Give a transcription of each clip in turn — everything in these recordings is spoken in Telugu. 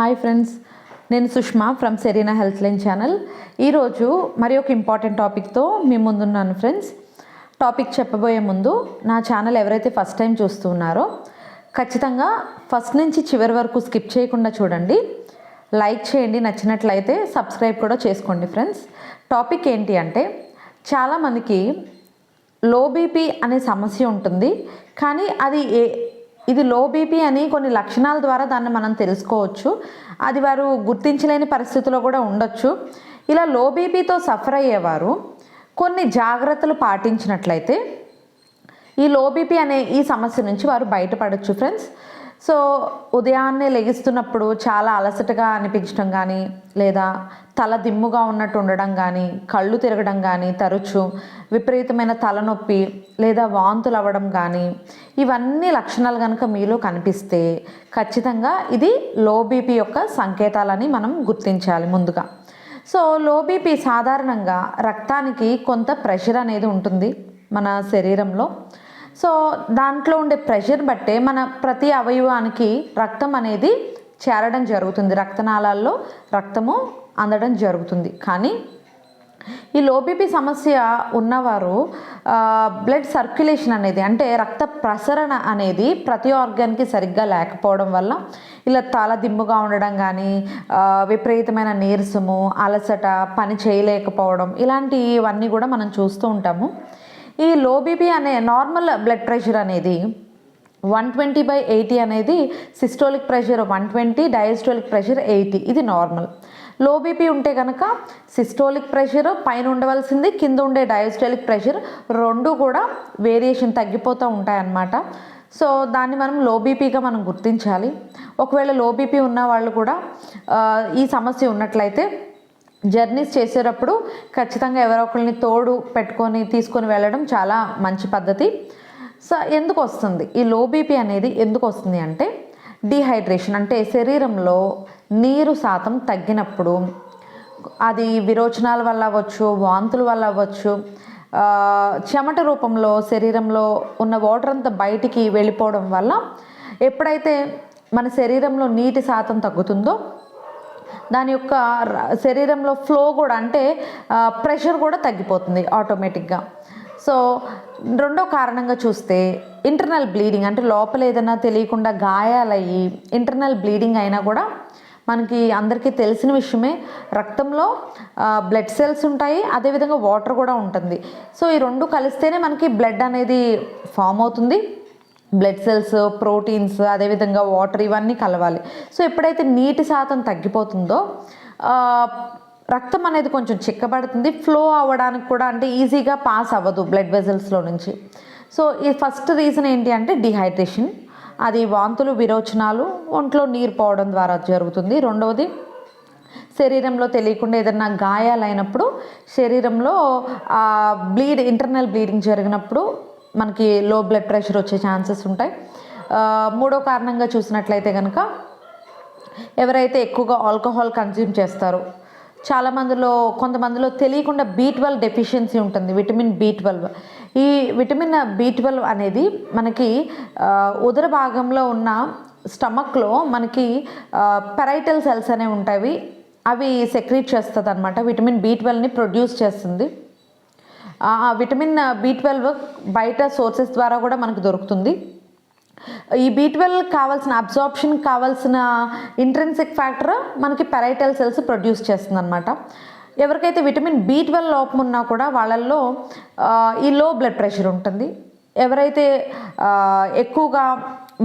హాయ్ ఫ్రెండ్స్ నేను Sushma from Serena health line channel. ఈరోజు మరి ఒక ఇంపార్టెంట్ టాపిక్తో మీ ముందున్నాను ఫ్రెండ్స్. టాపిక్ చెప్పబోయే ముందు నా ఛానల్ ఎవరైతే ఫస్ట్ టైం చూస్తున్నారో ఖచ్చితంగా ఫస్ట్ నుంచి చివరి వరకు స్కిప్ చేయకుండా చూడండి. లైక్ చేయండి నచ్చినట్లయితే సబ్స్క్రైబ్ కూడా చేసుకోండి ఫ్రెండ్స్. టాపిక్ ఏంటి అంటే చాలామందికి లో బీపీ అనే సమస్య ఉంటుంది కానీ అది ఏ ఇది లో బీపీ అని కొన్ని లక్షణాల ద్వారా దాన్ని మనం తెలుసుకోవచ్చు. అది వారు గుర్తించలేని పరిస్థితిలో కూడా ఉండొచ్చు. ఇలా లో బీపీతో సఫర్ అయ్యేవారు కొన్ని జాగ్రత్తలు పాటించినట్లయితే ఈ లో బీపీ అనే ఈ సమస్య నుంచి వారు బయటపడవచ్చు ఫ్రెండ్స్ సో ఉదయాన్నే లెగిస్తున్నప్పుడు చాలా అలసటగా అనిపించడం కానీ లేదా తల దిమ్ముగా ఉన్నట్టు ఉండడం కానీ కళ్ళు తిరగడం కానీ తరచు విపరీతమైన తలనొప్పి లేదా వాంతులు అవ్వడం కానీ ఇవన్నీ లక్షణాలు కనుక మీలో కనిపిస్తే ఖచ్చితంగా ఇది లో బీపీ యొక్క సంకేతాలని మనం గుర్తించాలి ముందుగా. సో లో బీపీ సాధారణంగా రక్తానికి కొంత ప్రెషర్ అనేది ఉంటుంది మన శరీరంలో. సో దాంట్లో ఉండే ప్రెషర్ బట్టే మన ప్రతి అవయవానికి రక్తం అనేది చేరడం జరుగుతుంది. రక్తనాళాల్లో రక్తము అందడం జరుగుతుంది. కానీ ఈ లోబీపీ సమస్య ఉన్నవారు బ్లడ్ సర్క్యులేషన్ అనేది అంటే రక్త ప్రసరణ అనేది ప్రతి ఆర్గాన్కి సరిగ్గా లేకపోవడం వల్ల ఇలా తల దిమ్ముగా ఉండడం కానీ విపరీతమైన నీరసము అలసట పని చేయలేకపోవడం ఇలాంటివన్నీ కూడా మనం చూస్తూ ఉంటాము. ఈ లో బీపీ అనే నార్మల్ బ్లడ్ ప్రెషర్ అనేది వన్ ట్వంటీ బై ఎయిటీ అనేది systolic pressure one twenty diastolic pressure eighty ఇది నార్మల్లో బీపీ ఉంటే కనుక సిస్టోలిక్ ప్రెషర్ పైన ఉండవలసింది కింద ఉండే డయాస్టోలిక్ ప్రెషర్ రెండు కూడా వేరియేషన్ తగ్గిపోతూ ఉంటాయన్నమాట. సో దాన్ని మనం లో బీపీగా మనం గుర్తించాలి. ఒకవేళ లో బీపీ ఉన్న వాళ్ళు కూడా ఈ సమస్య ఉన్నట్లయితే జర్నీస్ చేసేటప్పుడు ఖచ్చితంగా ఎవరో ఒకరిని తోడు పెట్టుకొని తీసుకొని వెళ్ళడం చాలా మంచి పద్ధతి. సో ఎందుకు వస్తుంది? ఈ లో బీపీ అనేది ఎందుకు వస్తుంది అంటే డీహైడ్రేషన్ అంటే శరీరంలో నీరు శాతం తగ్గినప్పుడు అది విరోచనాల వల్ల అవ్వచ్చు వాంతుల వల్ల అవ్వచ్చు చెమట రూపంలో శరీరంలో ఉన్న వాటర్ అంతా బయటికి వెళ్ళిపోవడం వల్ల ఎప్పుడైతే మన శరీరంలో నీటి శాతం తగ్గుతుందో దాని యొక్క శరీరంలో ఫ్లో కూడా అంటే ప్రెషర్ కూడా తగ్గిపోతుంది ఆటోమేటిక్గా సో రెండో కారణంగా చూస్తే ఇంటర్నల్ బ్లీడింగ్ అంటే లోపల ఏదైనా తెలియకుండా గాయాలయ్యి ఇంటర్నల్ బ్లీడింగ్ అయినా కూడా మనకి అందరికీ తెలిసిన విషయమే రక్తంలో బ్లడ్ సెల్స్ ఉంటాయి అదేవిధంగా వాటర్ కూడా ఉంటుంది. సో ఈ రెండు కలిస్తేనే మనకి బ్లడ్ అనేది ఫామ్ అవుతుంది. బ్లడ్ సెల్స్ ప్రోటీన్స్ అదేవిధంగా వాటర్ ఇవన్నీ కలవాలి. సో ఎప్పుడైతే నీటి శాతం తగ్గిపోతుందో రక్తం అనేది కొంచెం చిక్కబడుతుంది. ఫ్లో అవ్వడానికి కూడా అంటే ఈజీగా పాస్ అవ్వదు బ్లడ్ వెజల్స్లో నుంచి. సో ఈ ఫస్ట్ రీజన్ ఏంటి అంటే డిహైడ్రేషన్ అది వాంతులు విరోచనాలు ఒంట్లో నీరు పోవడం ద్వారా జరుగుతుంది. రెండవది శరీరంలో తెలియకుండా ఏదైనా గాయాలైనప్పుడు శరీరంలో బ్లీడ్ ఇంటర్నల్ బ్లీడింగ్ జరిగినప్పుడు మనకి లో బ్లడ్ ప్రెషర్ వచ్చే ఛాన్సెస్ ఉంటాయి. మూడో కారణంగా చూసినట్లయితే కనుక ఎవరైతే ఎక్కువగా ఆల్కహాల్ కన్జ్యూమ్ చేస్తారో చాలా మందిలో కొంతమందిలో తెలియకుండా బీ ట్వెల్వ్ డెఫిషియన్సీ ఉంటుంది విటమిన్ బీ ట్వెల్వ్ ఈ విటమిన్ బీ ట్వెల్వ్ అనేది మనకి ఉదర భాగంలో ఉన్న స్టమక్లో మనకి పెరైటల్ సెల్స్ అనేవి ఉంటాయి. అవి సెక్రీట్ చేస్తుంది అనమాట విటమిన్ బీ ట్వెల్వ్ని ప్రొడ్యూస్ చేస్తుంది. ఆ విటమిన్ బి ట్వెల్వ్ బయట సోర్సెస్ ద్వారా కూడా మనకు దొరుకుతుంది. ఈ బి ట్వెల్వ్ కావాల్సిన అబ్జార్ప్షన్ కావాల్సిన ఇంట్రెన్సిక్ ఫ్యాక్టర్ మనకి పెరైటల్ సెల్స్ ప్రొడ్యూస్ చేస్తుంది అనమాట ఎవరికైతే విటమిన్ బి ట్వెల్వ్ లోపం ఉన్నా కూడా వాళ్ళల్లో ఈ లో బ్లడ్ ప్రెషర్ ఉంటుంది. ఎవరైతే ఎక్కువగా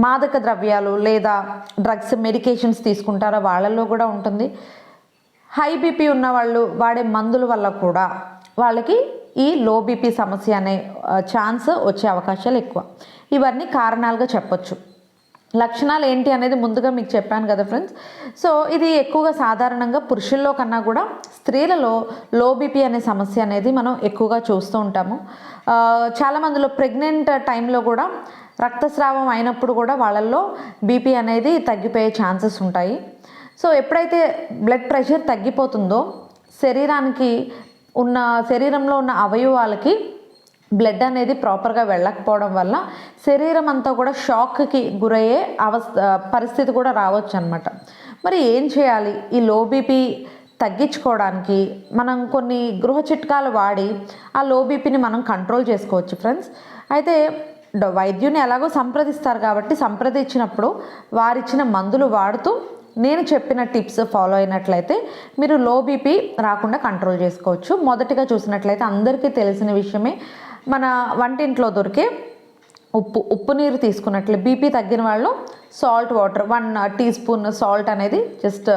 మాదక ద్రవ్యాలు లేదా డ్రగ్స్ మెడికేషన్స్ తీసుకుంటారో వాళ్ళల్లో కూడా ఉంటుంది. హై బీపీ ఉన్న వాళ్ళు వాడే మందుల వల్ల కూడా వాళ్ళకి ఈ లో బీపీ సమస్య అనే ఛాన్స్ వచ్చే అవకాశాలు ఎక్కువ. ఇవన్నీ కారణాలుగా చెప్పొచ్చు. లక్షణాలు ఏంటి అనేది ముందుగా మీకు చెప్పాను కదా ఫ్రెండ్స్. సో ఇది ఎక్కువగా సాధారణంగా పురుషుల్లో కన్నా కూడా స్త్రీలలో లో బీపీ అనే సమస్య అనేది మనం ఎక్కువగా చూస్తూ ఉంటాము. చాలామందిలో చాలా మందిలో ప్రెగ్నెంట్ టైంలో కూడా రక్తస్రావం అయినప్పుడు కూడా వాళ్ళల్లో బీపీ అనేది తగ్గిపోయే ఛాన్సెస్ ఉంటాయి. సో ఎప్పుడైతే బ్లడ్ ప్రెషర్ తగ్గిపోతుందో శరీరానికి ఉన్న శరీరంలో ఉన్న అవయవాలకి బ్లడ్ అనేది ప్రాపర్గా వెళ్ళకపోవడం వల్ల శరీరం అంతా కూడా షాక్కి గురయ్యే అవస్థ పరిస్థితి కూడా రావచ్చు అనమాట మరి ఏం చేయాలి? ఈ లో బీపీ తగ్గించుకోవడానికి మనం కొన్ని గృహ చిట్కాలు వాడి ఆ లో బీపీని మనం కంట్రోల్ చేసుకోవచ్చు ఫ్రెండ్స్ అయితే వైద్యుని ఎలాగో సంప్రదిస్తారు కాబట్టి సంప్రదించినప్పుడు వారిచ్చిన మందులు వాడుతూ నేను చెప్పిన టిప్స్ ఫాలో అయినట్లయితే మీరు లో బీపీ రాకుండా కంట్రోల్ చేసుకోవచ్చు. మొదటిగా చూసినట్లయితే అందరికీ తెలిసిన విషయమే మన వంటింట్లో దొరికే ఉప్పు ఉప్పు నీరు తీసుకున్నట్లు బీపీ తగ్గిన వాళ్ళు salt water one teaspoon salt అనేది జస్ట్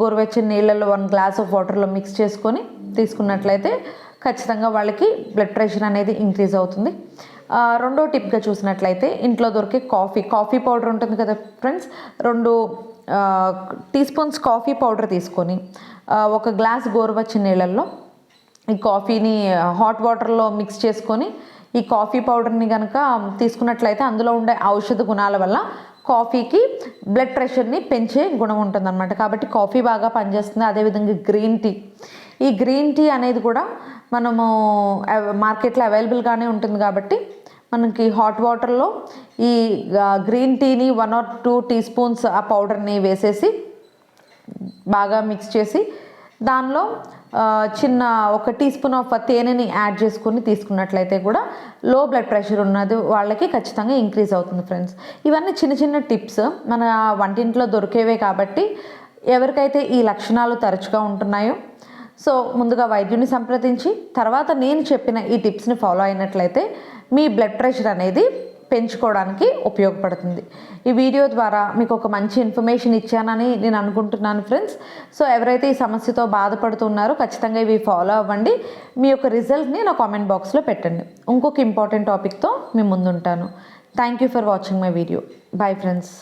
గోరువెచ్చని నీళ్ళలో వన్ గ్లాస్ ఆఫ్ వాటర్లో మిక్స్ చేసుకొని తీసుకున్నట్లయితే ఖచ్చితంగా వాళ్ళకి బ్లడ్ ప్రెషర్ అనేది ఇంక్రీజ్ అవుతుంది. రెండో టిప్గా చూసినట్లయితే ఇంట్లో దొరికే కాఫీ కాఫీ పౌడర్ ఉంటుంది కదా ఫ్రెండ్స్ రెండు టీ స్పూన్స్ కాఫీ పౌడర్ తీసుకొని ఒక గ్లాస్ గోరువచ్చిన నీళ్ళల్లో ఈ కాఫీని హాట్ వాటర్లో మిక్స్ చేసుకొని ఈ కాఫీ పౌడర్ని కనుక తీసుకున్నట్లయితే అందులో ఉండే ఔషధ గుణాల వల్ల కాఫీకి బ్లడ్ ప్రెషర్ని పెంచే గుణం ఉంటుందన్నమాట. కాబట్టి కాఫీ బాగా పనిచేస్తుంది. అదేవిధంగా గ్రీన్ టీ. ఈ గ్రీన్ టీ అనేది కూడా మనము మార్కెట్లో అవైలబుల్గానే ఉంటుంది కాబట్టి మనకి హాట్ వాటర్లో ఈ గ్రీన్ టీని one or two teaspoons ఆ పౌడర్ని వేసేసి బాగా మిక్స్ చేసి దానిలో చిన్న ఒక టీ స్పూన్ ఆఫ్ తేనెని యాడ్ చేసుకుని తీసుకున్నట్లయితే కూడా లో బ్లడ్ ప్రెషర్ ఉన్నది వాళ్ళకి ఖచ్చితంగా ఇంక్రీజ్ అవుతుంది ఫ్రెండ్స్ ఇవన్నీ చిన్న చిన్న టిప్స్ మన వంటింట్లో దొరికేవే కాబట్టి ఎవరికైతే ఈ లక్షణాలు తరచుగా ఉంటున్నాయో సో ముందుగా వైద్యుని సంప్రదించి తర్వాత నేను చెప్పిన ఈ టిప్స్ని ఫాలో అయినట్లయితే మీ బ్లడ్ ప్రెషర్ అనేది పెంచుకోవడానికి ఉపయోగపడుతుంది. ఈ వీడియో ద్వారా మీకు ఒక మంచి ఇన్ఫర్మేషన్ ఇచ్చానని నేను అనుకుంటున్నాను ఫ్రెండ్స్. సో ఎవరైతే ఈ సమస్యతో బాధపడుతున్నారో ఖచ్చితంగా ఇవి ఫాలో అవ్వండి. మీ యొక్క రిజల్ట్ని నా కామెంట్ బాక్స్లో పెట్టండి. ఇంకొక ఇంపార్టెంట్ టాపిక్తో మీ ముందుంటాను. Thank you for watching my video. Bye friends.